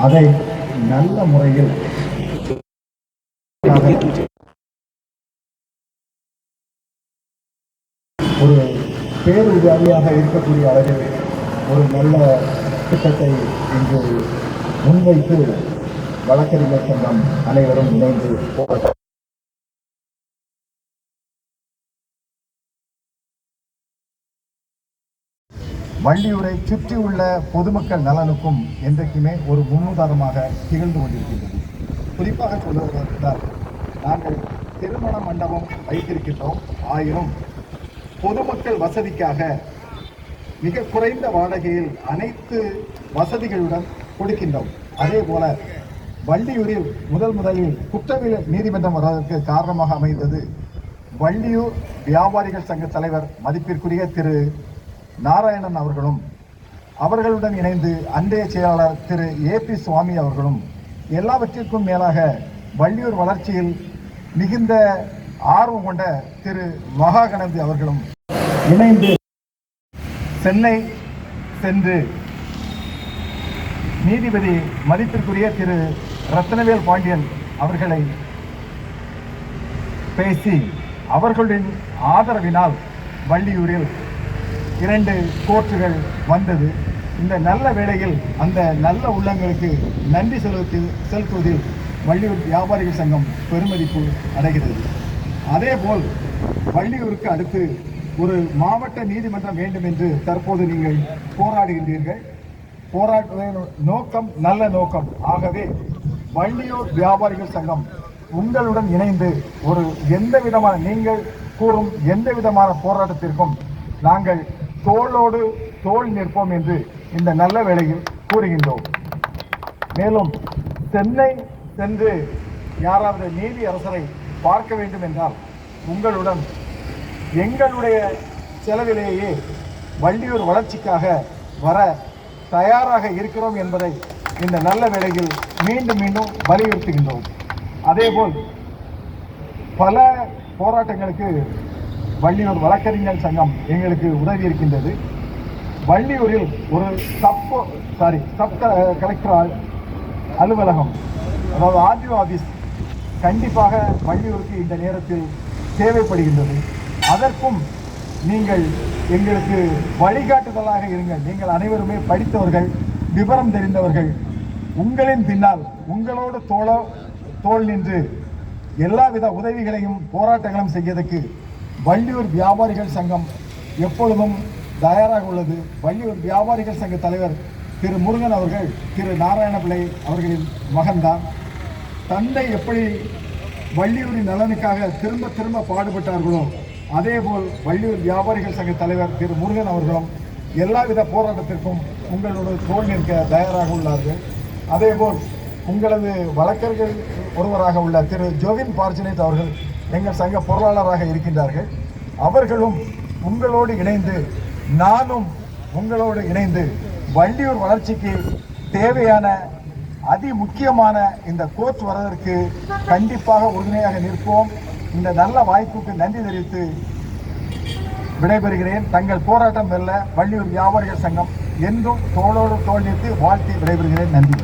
அதை நல்ல முறையில் ஒரு பேருதவியாக இருக்கக்கூடிய அளவில் ஒரு நல்ல திட்டத்தை இன்று முன்வைத்து வழக்கறிஞர் சங்கம் அனைவரும் இணைந்து போராட்டம் வள்ளியூரை சுற்றியுள்ள பொதுமக்கள் நலனுக்கும் என்றைக்குமே ஒரு முன்னுதாரணமாக திகழ்ந்து கொண்டிருக்கின்றது. குறிப்பாக சொல்வதென்றால் நாங்கள் திருமண மண்டபம் வைத்திருக்கின்றோம். ஆயினும் பொதுமக்கள் வசதிக்காக மிக குறைந்த வாடகையில் அனைத்து வசதிகளுடன் கொடுக்கின்றோம். அதே போல வள்ளியூரில் முதல் முதலில் குற்றவியல் நீதிமன்றம் வருவதற்கு காரணமாக அமைந்தது வள்ளியூர் வியாபாரிகள் சங்க தலைவர் மதிப்பிற்குரிய திரு. நாராயணன் அவர்களும் அவர்களுடன் இணைந்து அன்றைய செயலாளர் திரு. ஏ. பி. சுவாமி அவர்களும் எல்லாவற்றிற்கும் மேலாக வள்ளியூர் வளர்ச்சியில் மிகுந்த ஆர்வம் கொண்ட திரு. மகாகணபதி அவர்களும் இணைந்து சென்னை சென்று நீதிபதி மதிப்பிற்குரிய திரு. ரத்னவேல் பாண்டியன் அவர்களை பேசி அவர்களின் ஆதரவினால் வள்ளியூரில் இரண்டு கோர்ட்டுகள் வந்தது. இந்த நல்ல வேளையில் அந்த நல்ல உள்ளங்களுக்கு நன்றி செலுத்தி செலுத்துவதில் வள்ளியூர் வியாபாரிகள் சங்கம் பெருமதிப்பு அடைகிறது. அதேபோல் வள்ளியூருக்கு அடுத்து ஒரு மாவட்ட நீதிமன்றம் வேண்டும் என்று தற்போது நீங்கள் போராடுகின்றீர்கள். போராட்ட நோக்கம் நல்ல நோக்கம். ஆகவே வள்ளியூர் வியாபாரிகள் சங்கம் உங்களுடன் இணைந்து ஒரு எந்த விதமான நீங்கள் கூறும் எந்த விதமான போராட்டத்திற்கும் நாங்கள் தோளோடு தோள் நிற்போம் என்று இந்த நல்ல வேளையில் கூறுகின்றோம். மேலும் சென்னை சென்று யாராவது நீதி அரசரை பார்க்க வேண்டும் என்றால் உங்களுடன் எங்களுடைய செலவிலேயே வள்ளியூர் வளர்ச்சிக்காக வர தயாராக இருக்கிறோம் என்பதை இந்த நல்ல வேளையில் மீண்டும் மீண்டும் வலியுறுத்துகின்றோம். அதேபோல் பல போராட்டங்களுக்கு வள்ளியூர் வழக்கறிஞர் சங்கம் எங்களுக்கு உதவி இருக்கின்றது. வள்ளியூரில் ஒரு சப் சாரி சப் க- கலெக்டர் அலுவலகம் அதாவது ஆர்டிஓ ஆஃபீஸ் கண்டிப்பாக வள்ளியூருக்கு இந்த நேரத்தில் தேவைப்படுகின்றது. அதற்கும் நீங்கள் எங்களுக்கு வழிகாட்டுதலாக இருங்கள். நீங்கள் அனைவருமே படித்தவர்கள் விவரம் தெரிந்தவர்கள். உங்களின் பின்னால் உங்களோடு தோள தோல் நின்று எல்லாவித உதவிகளையும் போராட்டங்களும் செய்வதற்கு வள்ளியூர் வியாபாரிகள் சங்கம் எப்பொழுதும் தயாராக உள்ளது. வள்ளியூர் வியாபாரிகள் சங்க தலைவர் திரு முருகன் அவர்கள் திரு நாராயண பிள்ளை அவர்களின் மகன்தான். தந்தை எப்படி வள்ளியூரின் நலனுக்காக திரும்ப திரும்ப பாடுபட்டார்களோ அதேபோல் வள்ளியூர் வியாபாரிகள் சங்க தலைவர் திரு முருகன் அவர்களும் எல்லாவித போராட்டத்திற்கும் உங்களோட தோல் நிற்க தயாராக உள்ளார்கள். அதேபோல் உங்களது வழக்கறிஞர் ஒருவராக உள்ள திரு ஜோவின் பார்ஜினேட் அவர்கள் எங்கள் சங்க பொருளாளராக இருக்கின்றார்கள். அவர்களும் உங்களோடு இணைந்து நானும் உங்களோடு இணைந்து வள்ளியூர் வளர்ச்சிக்கு தேவையான அதி முக்கியமான இந்த கோச் வரதற்கு கண்டிப்பாக உறுதுணையாக நிற்போம். இந்த நல்ல வாய்ப்புக்கு நன்றி தெரிவித்து விடைபெறுகிறேன். தங்கள் போராட்டம் வெல்ல வள்ளியூர் வியாபாரிகள் சங்கம் என்றும் தோளோடு தோல் நிறுத்தி வாழ்த்தி விடைபெறுகிறேன். நன்றி.